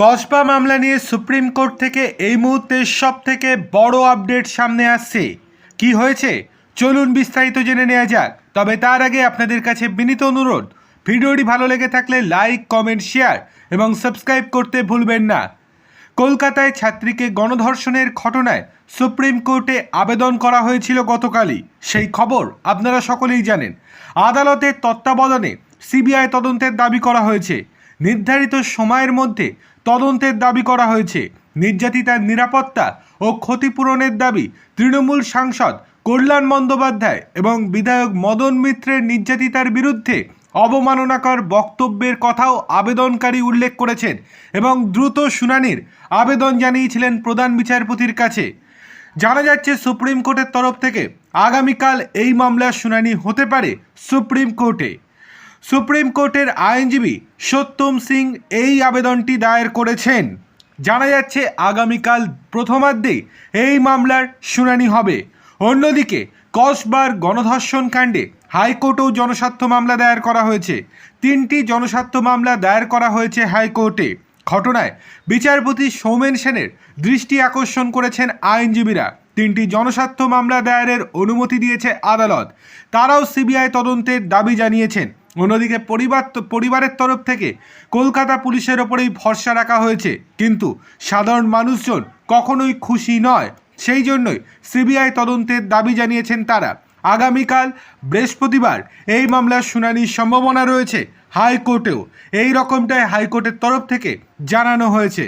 কসবা মামলা নিয়ে supreme court থেকে এই মুহূর্তে সব থেকে বড় আপডেট সামনে আসছে। কি হয়েছে? চলুন বিস্তারিত জেনে নেওয়া যাক। তবে তার আগে আপনাদের কাছে বিনীত অনুরোধ, ভিডিওটি ভালো লেগে থাকলে লাইক, কমেন্ট, শেয়ার এবং সাবস্ক্রাইব করতে ভুলবেন না। কলকাতায় ছাত্রীকে গণধর্ষণের ঘটনায় সুপ্রিম কোর্টে আবেদন করা হয়েছিল গতকালই। সেই খবর আপনারা সকলেই জানেন। আদালতের তত্ত্বাবধানে সিবিআই তদন্তের দাবি করা হয়েছে। নির্ধারিত সময়ের মধ্যে তদন্তের দাবি করা হয়েছে। নির্যাতিতার নিরাপত্তা ও ক্ষতিপূরণের দাবি তৃণমূল সাংসদ কল্যাণ বন্দ্যোপাধ্যায় এবং বিধায়ক মদন মিত্রের নির্যাতিতার বিরুদ্ধে অবমাননাকর বক্তব্যের কথাও আবেদনকারী উল্লেখ করেছেন এবং দ্রুত শুনানির আবেদন জানিয়েছিলেন প্রধান বিচারপতির কাছে। জানা যাচ্ছে, সুপ্রিম কোর্টের তরফ থেকে আগামীকাল এই মামলার শুনানি হতে পারে সুপ্রিম কোর্টে। সুপ্রিম কোর্টের আইনজীবী সত্যম সিং এই আবেদনটি দায়ের করেছেন। জানা যাচ্ছে, আগামীকাল প্রথমার্ধে এই মামলার শুনানি হবে। অন্যদিকে, কসবার গণধর্ষণ কাণ্ডে হাইকোর্টেও জনস্বার্থ মামলা দায়ের করা হয়েছে। তিনটি জনস্বার্থ মামলা দায়ের করা হয়েছে হাইকোর্টে। ঘটনায় বিচারপতি সৌমেন সেনের দৃষ্টি আকর্ষণ করেছেন আইনজীবীরা। তিনটি জনস্বার্থ মামলা দায়েরের অনুমতি দিয়েছে আদালত। তারাও সিবিআই তদন্তের দাবি জানিয়েছেন। অন্যদিকে পরিবার পরিবারের তরফ থেকে কলকাতা পুলিশের ওপরেই ভরসা রাখা হয়েছে। কিন্তু সাধারণ মানুষজন কখনোই খুশি নয়। সেই জন্যই সিবিআই তদন্তের দাবি জানিয়েছেন তারা। আগামীকাল বৃহস্পতিবার এই মামলার শুনানির সম্ভাবনা রয়েছে হাইকোর্টেও। এই রকমটাই হাইকোর্টের তরফ থেকে জানানো হয়েছে।